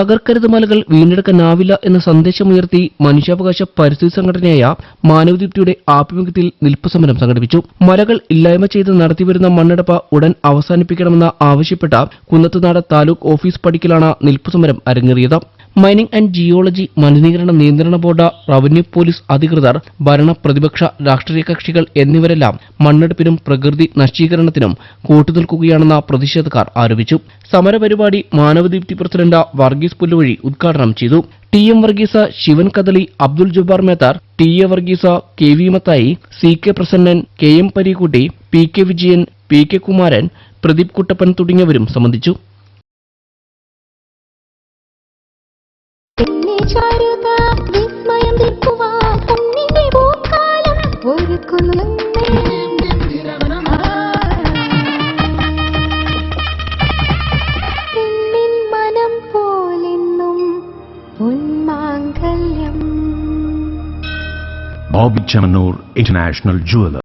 തകർക്കരുത് മലകൾ വീണ്ടെടുക്കാനാവില്ല എന്ന സന്ദേശമുയർത്തി മനുഷ്യാവകാശ പരിസ്ഥിതി സംഘടനയായ മാനവദീപ്തിയുടെ ആഭിമുഖ്യത്തിൽ നിൽപ്പ് സമരം സംഘടിപ്പിച്ചു. മലകൾ ഇല്ലായ്മ ചെയ്ത് നടത്തിവരുന്ന മണ്ണെടുപ്പ് ഉടൻ അവസാനിപ്പിക്കണമെന്ന് ആവശ്യപ്പെട്ട കുന്നത്തുനാട് താലൂക്ക് ഓഫീസ് പടിക്കലാണ് നിൽപ്പ് സമരം അരങ്ങേറിയത്. മൈനിംഗ് ആൻഡ് ജിയോളജി മലിനീകരണ നിയന്ത്രണ ബോർഡ് റവന്യൂ പോലീസ് അധികൃതർ ഭരണ പ്രതിപക്ഷ രാഷ്ട്രീയ കക്ഷികൾ എന്നിവരെല്ലാം മണ്ണെടുപ്പിനും പ്രകൃതി നശീകരണത്തിനും കൂട്ടുനിൽക്കുകയാണെന്ന് പ്രതിഷേധക്കാർ ആരോപിച്ചു. സമരപരിപാടി മാനവദീപ്തി പ്രസിഡന്റ് വർഗീസ് പുല്ലുവഴി ഉദ്ഘാടനം ചെയ്തു. T M Varghese Sivan Kadali Abdul Jabbar Methar T A Varghese K V Mathai C K Prasannan K M Parikutty P K Vijayan P K Kumaran Pradeep Kuttappan തുടങ്ങിയവരും സംബന്ധിച്ചു. എന്നെ പൊന്മാങ്കല്യം Bobby Chamanur International Jeweler.